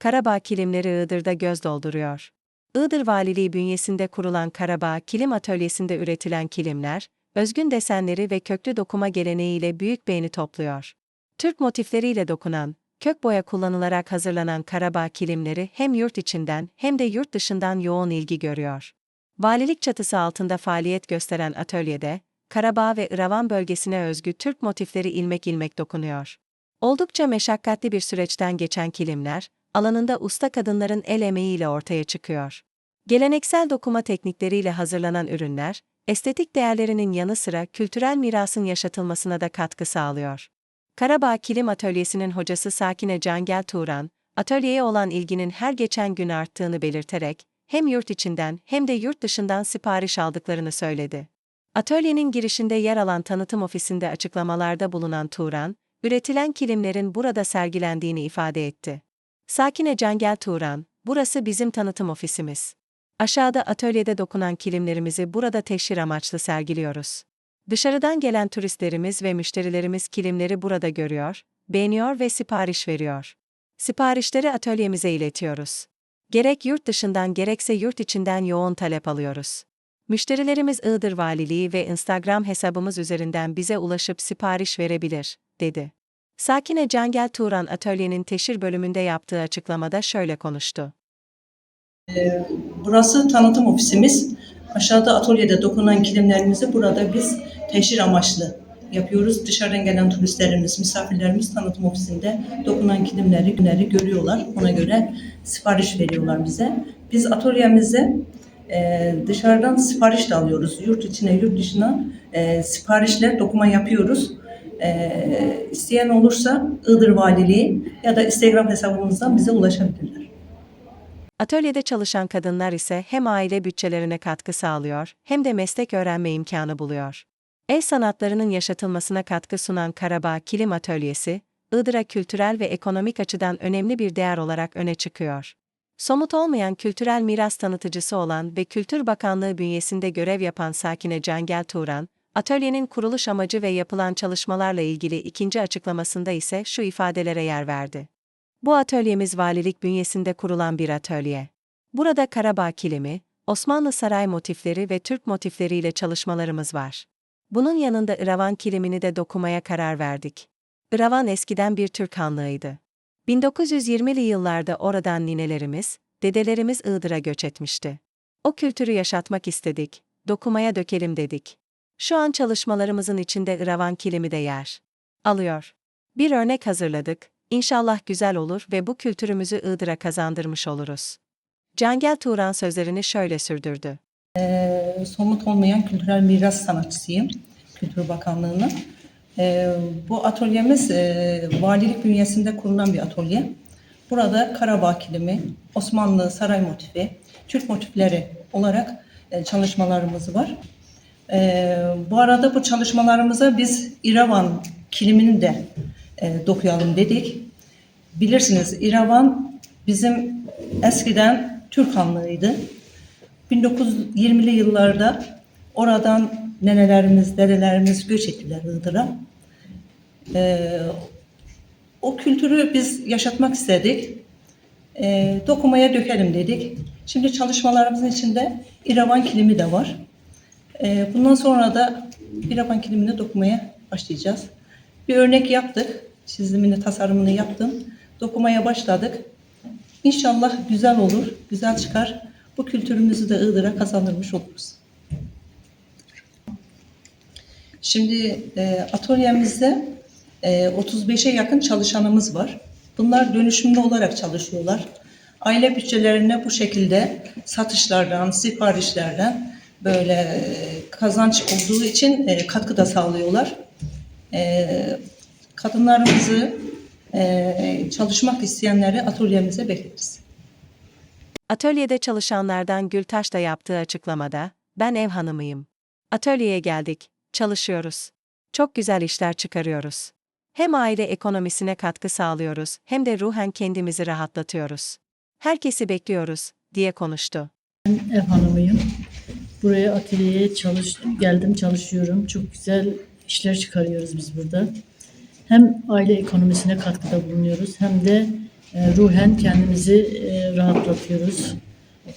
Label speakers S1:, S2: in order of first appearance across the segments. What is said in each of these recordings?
S1: Karabağ kilimleri Iğdır'da göz dolduruyor. Iğdır Valiliği bünyesinde kurulan Karabağ Kilim Atölyesi'nde üretilen kilimler, özgün desenleri ve köklü dokuma geleneğiyle büyük beğeni topluyor. Türk motifleriyle dokunan, kök boya kullanılarak hazırlanan Karabağ kilimleri hem yurt içinden hem de yurt dışından yoğun ilgi görüyor. Valilik çatısı altında faaliyet gösteren atölyede, Karabağ ve Iravan bölgesine özgü Türk motifleri ilmek ilmek dokunuyor. Oldukça meşakkatli bir süreçten geçen kilimler, alanında usta kadınların el emeğiyle ortaya çıkıyor. Geleneksel dokuma teknikleriyle hazırlanan ürünler, estetik değerlerinin yanı sıra kültürel mirasın yaşatılmasına da katkı sağlıyor. Karabağ Kilim Atölyesi'nin hocası Sakine Cangel Turan, atölyeye olan ilginin her geçen gün arttığını belirterek, hem yurt içinden hem de yurt dışından sipariş aldıklarını söyledi. Atölyenin girişinde yer alan tanıtım ofisinde açıklamalarda bulunan Turan, üretilen kilimlerin burada sergilendiğini ifade etti. Sakine Cangel Turan, burası bizim tanıtım ofisimiz. Aşağıda atölyede dokunan kilimlerimizi burada teşhir amaçlı sergiliyoruz. Dışarıdan gelen turistlerimiz ve müşterilerimiz kilimleri burada görüyor, beğeniyor ve sipariş veriyor. Siparişleri atölyemize iletiyoruz. Gerek yurt dışından gerekse yurt içinden yoğun talep alıyoruz. Müşterilerimiz Iğdır Valiliği ve Instagram hesabımız üzerinden bize ulaşıp sipariş verebilir, dedi. Sakine Cangel Turan atölyenin teşhir bölümünde yaptığı açıklamada şöyle konuştu.
S2: Burası tanıtım ofisimiz. Aşağıda atölyede dokunan kilimlerimizi burada biz teşhir amaçlı yapıyoruz. Dışarıdan gelen turistlerimiz, misafirlerimiz tanıtım ofisinde dokunan kilimleri, günleri görüyorlar. Ona göre sipariş veriyorlar bize. Biz atölyemize e, dışarıdan sipariş de alıyoruz. Yurt içine, yurt dışına e, siparişler, dokuma yapıyoruz. E, isteyen olursa Iğdır Valiliği ya da Instagram hesabımızdan bize ulaşabilirler.
S1: Atölyede çalışan kadınlar ise hem aile bütçelerine katkı sağlıyor hem de meslek öğrenme imkanı buluyor. El sanatlarının yaşatılmasına katkı sunan Karabağ Kilim Atölyesi, Iğdır'a kültürel ve ekonomik açıdan önemli bir değer olarak öne çıkıyor. Somut olmayan kültürel miras tanıtıcısı olan ve Kültür Bakanlığı bünyesinde görev yapan Sakine Cangel Turan, atölyenin kuruluş amacı ve yapılan çalışmalarla ilgili ikinci açıklamasında ise şu ifadelere yer verdi. Bu atölyemiz valilik bünyesinde kurulan bir atölye. Burada Karabağ kilimi, Osmanlı saray motifleri ve Türk motifleriyle çalışmalarımız var. Bunun yanında Iravan kilimini de dokumaya karar verdik. Iravan eskiden bir Türk hanlığıydı. 1920'li yıllarda oradan ninelerimiz, dedelerimiz Iğdır'a göç etmişti. O kültürü yaşatmak istedik, dokumaya dökelim dedik. Şu an çalışmalarımızın içinde Iravan kilimi de yer. Alıyor. Bir örnek hazırladık, İnşallah güzel olur ve bu kültürümüzü Iğdır'a kazandırmış oluruz. Cangel Turan sözlerini şöyle sürdürdü.
S2: Ee, somut olmayan kültürel miras sanatçısıyım. Kültür Bakanlığı'nın. Ee, bu atölyemiz e, valilik bünyesinde kurulan bir atölye. Burada Karabağ kilimi, Osmanlı saray motifi, Türk motifleri olarak e, çalışmalarımız var. Ee, bu arada bu çalışmalarımıza biz İravan kilimini de e, dokuyalım dedik. Bilirsiniz İravan bizim eskiden Türk Hanlığı'ydı. 1920'li yıllarda oradan nenelerimiz, dedelerimiz göç ettiler Iğdır'a. Ee, o kültürü biz yaşatmak istedik. Ee, dokumaya dökelim dedik. Şimdi çalışmalarımızın içinde İravan kilimi de var. Ee, bundan sonra da İravan kilimini dokumaya başlayacağız. Bir örnek yaptık. Çizimini, tasarımını yaptım. Dokumaya başladık. İnşallah güzel olur, güzel çıkar. Bu kültürümüzü de Iğdır'a kazandırmış oluruz. Şimdi e, atölyemizde e, 35'e yakın çalışanımız var. Bunlar dönüşümlü olarak çalışıyorlar. Aile bütçelerine bu şekilde satışlardan, siparişlerden böyle e, kazanç olduğu için e, katkı da sağlıyorlar. E, kadınlarımızı e, çalışmak isteyenleri atölyemize bekleriz.
S1: Atölyede çalışanlardan Gültaş da yaptığı açıklamada, ben ev hanımıyım. Atölyeye geldik, çalışıyoruz. Çok güzel işler çıkarıyoruz. Hem aile ekonomisine katkı sağlıyoruz hem de ruhen kendimizi rahatlatıyoruz. Herkesi bekliyoruz, diye konuştu.
S3: ev hanımıyım. Buraya atölyeye çalış geldim çalışıyorum. Çok güzel işler çıkarıyoruz biz burada. Hem aile ekonomisine katkıda bulunuyoruz hem de e, ruhen kendimizi e, rahatlatıyoruz. E,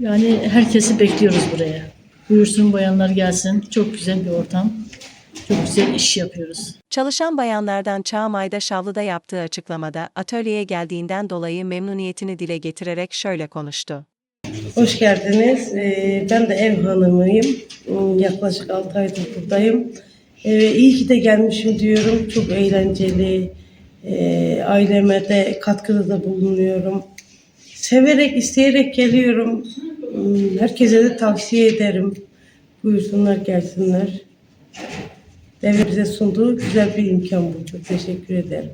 S3: Yani herkesi bekliyoruz buraya. Buyursun bayanlar gelsin. Çok güzel bir ortam. Çok güzel iş yapıyoruz.
S1: Çalışan bayanlardan Çağmay'da Şavlı'da yaptığı açıklamada atölyeye geldiğinden dolayı memnuniyetini dile getirerek şöyle konuştu.
S4: Hoş geldiniz. Ee, ben de ev hanımıyım. Hmm, Yaklaşık 6 aydır buradayım. Ee, iyi ki de gelmişim diyorum. Çok eğlenceli. Ee, aileme de katkıda da bulunuyorum. Severek, isteyerek geliyorum. Hmm, Herkese de tavsiye ederim. Buyursunlar, gelsinler. Devlet bize sunduğu güzel bir imkan bu. Çok teşekkür ederim.